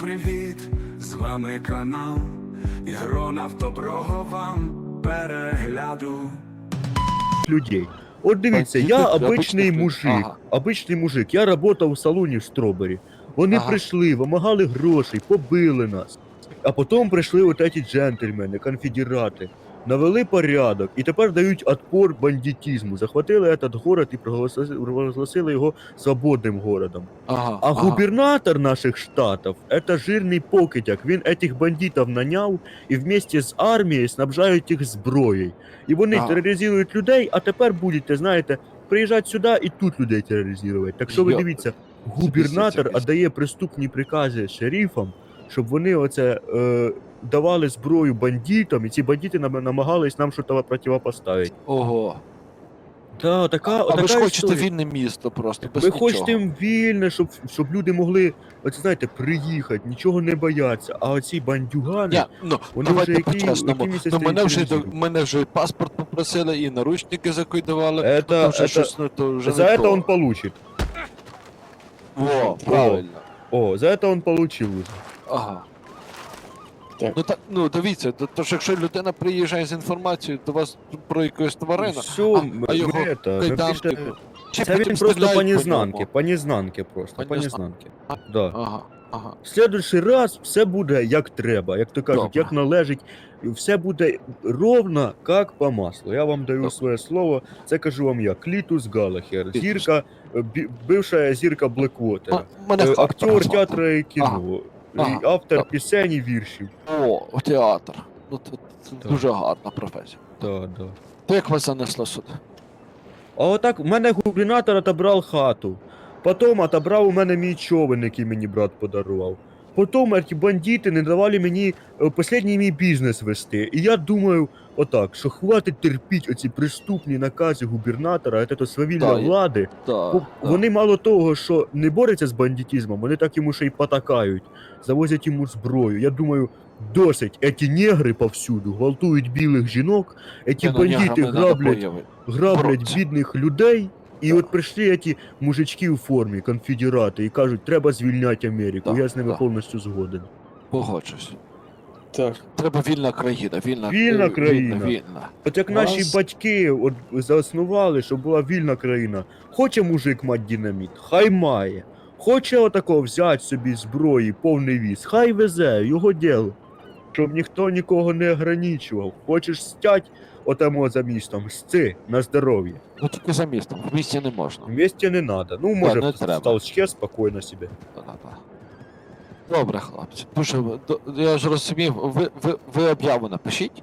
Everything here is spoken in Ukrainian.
привіт! З вами канал Ігронав доброго вам перегляду. людей. От дивіться, я обичний мужик, Ага. обичний мужик. Я працював у салоні в Стробері. Вони Ага. прийшли, вимагали грошей, побили нас. А потім прийшли от ці джентльмени, конфедерати, навели порядок і тепер дають отпор бандитизму. Захватили этот город і проголосили, проголосили його свободним городом. Ага, А ага. губернатор наших штатов – это жирний покидяк. Він этих бандитів наняв і вместе з армією снабжають їх зброєю. І вони Ага. тероризують людей, а тепер будете, знаєте, приїжджати сюди і тут людей тероризувати. Так що ви Йо. дивіться, губернатор якийсь. віддає преступні прикази шерифам, щоб вони оце е, давали зброю бандитам, і ці бандити нам, намагались нам щось противопоставити. Ого. Да, така, А така ви ж хочете історія. вільне місто просто, без Ми нічого. хочемо вільне, щоб, щоб люди могли, оце знаєте, приїхати, нічого не бояться. А оці бандюгани, Ні, ну, Вони давайте вже які- по-чесному. які місяці Ну, мене вже, тероризують. мене вже і паспорт попросили, і наручники закидували. это, ну, там вже это- щось, ну, то вже за не это то. он получит. Во, правильно. О, за это он получил уже. Ага. Так. Ну, так, ну дивіться, то, то ж якщо людина приїжджає з інформацією до вас про якусь тварину, Все, а- а його кайданки, чи Це він просто по незнанки, по незнанки просто, По незнанки. Да. Ага, ага. В следующий раз все буде як треба, як то кажуть, Добре. як належить. І Все буде ровно як по маслу. Я вам даю Добре. своє слово. Це кажу вам я. Клітус Галахер, зірка, е, бі- бивша зірка Блеквотера. М- Мене Е, Харкова Актер театру і кіно, Ага. і автор Так. пісень і віршів. О, театр. Ну, це, це Так. дуже гарна професія. Да, да. То як вас занесло сюди? А отак в мене губернатор отобрав хату. Потім отобрав у мене мій човен, який мені брат подарував. Потім ці бандити не давали мені е, останній мій бізнес вести. І я думаю, отак, що хватить терпіть оці преступні накази губернатора, це свавілля Да, влади. Да, Бо да. Вони мало того, що не борються з бандитизмом, вони так йому ще й потакають, завозять йому зброю. Я думаю, досить, еті негри повсюду гвалтують білих жінок, еті ну, бандити граблять граблять бідних людей. І от прийшли ті мужички у формі, конфедерати, і кажуть, треба звільняти Америку. Так, Я з ними так. повністю згоден. Погоджусь. Так. Треба вільна країна, вільна, Вільна країна. Вільна, вільна. От як Нас- наші батьки от заснували, щоб була вільна країна. Хоче мужик мати динаміт, хай має. Хоче отако взяти собі зброї, повний віз, хай везе, його діло. Щоб ніхто нікого не ограничував. Хочеш стять отамо за містом, сци на здоров'я. Ну тільки за містом, в місті не можна. Вместе не треба. Ну, може, не в треба. толчке спокійно собі. Добре, хлопці. Дуже я ж розумів, ви, ви, ви об'яву напишіть.